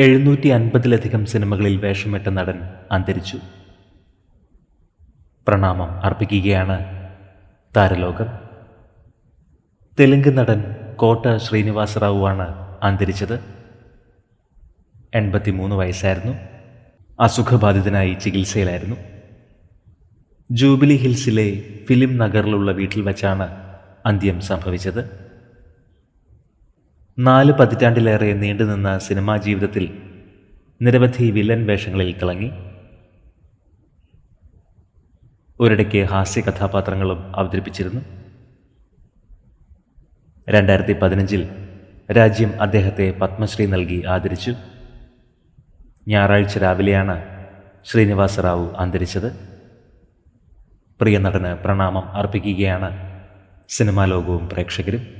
എഴുന്നൂറ്റി അൻപതിലധികം സിനിമകളിൽ വേഷമിട്ട നടൻ അന്തരിച്ചു. പ്രണാമം അർപ്പിക്കുകയാണ് താരലോകം. തെലുങ്ക് നടൻ കോട്ട ശ്രീനിവാസറാവുവാണ് അന്തരിച്ചത്. എൺപത്തിമൂന്ന് വയസ്സായിരുന്നു. അസുഖബാധിതനായി ചികിത്സയിലായിരുന്നു. ജൂബിലി ഹിൽസിലെ ഫിലിം നഗറിലുള്ള വീട്ടിൽ വച്ചാണ് അന്ത്യം സംഭവിച്ചത്. നാല് പതിറ്റാണ്ടിലേറെ നീണ്ടുനിന്ന സിനിമാ ജീവിതത്തിൽ നിരവധി വില്ലൻ വേഷങ്ങളിൽ തിളങ്ങി ഒരിടയ്ക്ക് ഹാസ്യ കഥാപാത്രങ്ങളും അവതരിപ്പിച്ചിരുന്നു. രണ്ടായിരത്തി പതിനഞ്ചിൽ രാജ്യം അദ്ദേഹത്തെ പത്മശ്രീ നൽകി ആദരിച്ചു. ഞായറാഴ്ച രാവിലെയാണ് ശ്രീനിവാസ റാവു അന്തരിച്ചത്. പ്രിയ നടന് പ്രണാമം അർപ്പിക്കുകയാണ് സിനിമാ ലോകവും പ്രേക്ഷകരും.